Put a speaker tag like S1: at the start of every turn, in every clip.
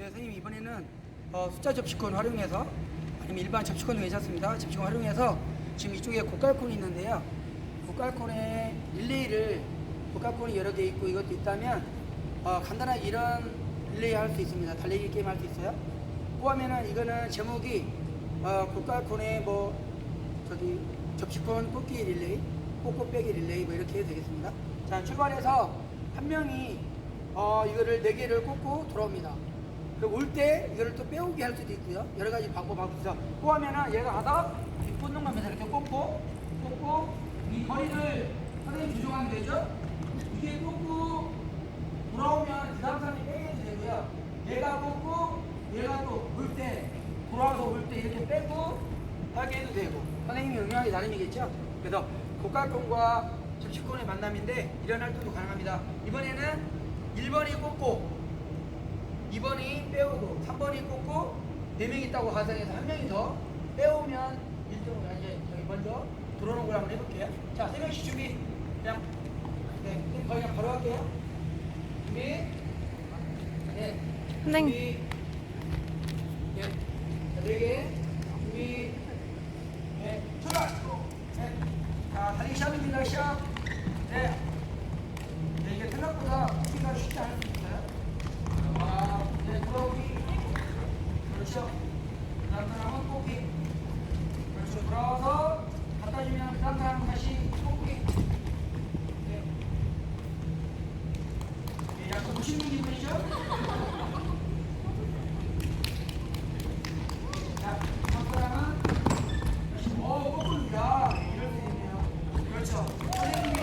S1: 네, 선생님 이번에는 어, 숫자 접시콘 활용해서 아니면 일반 접시콘도 괜찮습니다. 접시콘 활용해서 지금 이쪽에 고깔콘이 있는데요. 고깔콘에 릴레이를 고깔콘이 여러 개 있고 이것도 있다면 어, 간단하게 이런 릴레이 할 수 있습니다. 달리기 게임 할 수 있어요. 그하면은 이거는 제목이 어, 고깔콘에 뭐 저기 접시콘 뽑기 릴레이, 뽑고 빼기 릴레이 뭐 이렇게 해도 되겠습니다. 자 출발해서 한 명이 어, 이거를 네 개를 꽂고 돌아옵니다. 올 때 이거를 또 빼오게 할 수도 있고요. 여러 가지 방법하고 있어. 또 하면은 얘가 하다 이 꽂는 거면서 이렇게 꽂고 꽂고 이 거리를 선생님 조정하면 되죠. 이게 꽂고 돌아오면 그 다음 사람이 빼도 되고요. 얘가 꽂고 얘가 또 올 때 돌아와서 올 때 이렇게 빼고 하게 해도 되고 선생님이 응용하기 나름이겠죠. 그래서 고깔콘과 접시콘의 만남인데 이런 활동도 가능합니다. 이번에는 1번이 꽂고 2번이 빼오고 3번이 꽂고 4명 있다고 가정해서 한 명이 더 빼오면 1등으로 이제 저희 먼저 들어오는 걸 한번 해볼게요. 자, 3명씩 준비. 그냥 네, 그럼 거의 그냥 바로 할게요. 준비. 네.
S2: 선생님.
S1: 준비. 네. 자, 4개. 준비. 네. 출발. 네. 자, 달리기 시작입니다. 시작. 네. 네, 이게 생각보다 우리가 쉽지 있어요. 아, 네, 돌아오기. 그렇죠. 그 다음 사람은 뽑기. 그렇죠. 돌아와서 갖다 주면 그 다음 사람은 다시 뽑기. 네. 무심한 기분이죠? 자, 다음 사람은 어. 네, 이럴 수 있네요. 그렇죠. 선생님이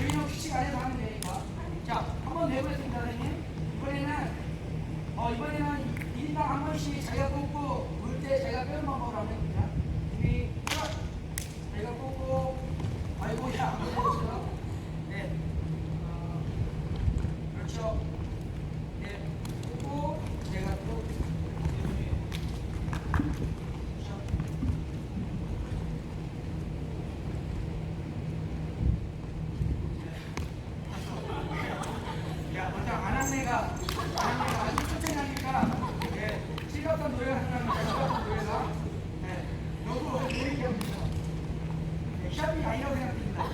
S1: 유인형 규칙 안에서 하면 되니까. 자, 한번 내보겠습니다, 선생님. 이번에는, 어, 이번에는 1인당 한 번씩 자기가 뽑고, 물 때 자기가 빼는 방법으로 하면 됩니다. 준비, 시작! 자기가 뽑고, 아이고, 야, 안 보내줬어요. 네. 어, 그렇죠. 네. 뽑고, 제가 또, 준비. 시작. 야, 먼저 안한내가 안한내가 아주 초췌하니까 예, 즐겁던 노래가 생각나 즐겁던 노래가 예, 너무 얘 예, 샵이 아니라고 생각됩니다.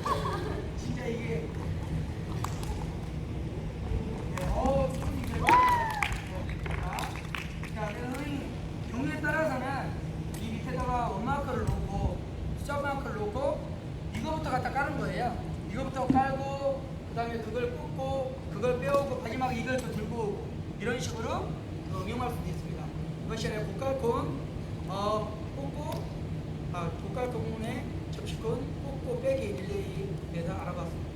S1: 진짜 이게 예, 어, 좀 이게 예, 자, 선생님 경우에 따라서는 이 밑에다가 원마크를 놓고 숫마크를 놓고 이거부터 갖다 까는 거예요. 이거부터 깔고 그 다음에 그걸 꽂고 그걸 빼오고 마지막에 이걸 또 들고 이런 식으로 어, 응용할 수도 있습니다. 이것이 아니라 고깔콘 어, 꽂고 아, 고깔콘에 접시콘 꽂고 빼기 릴레이에서 알아봤습니다.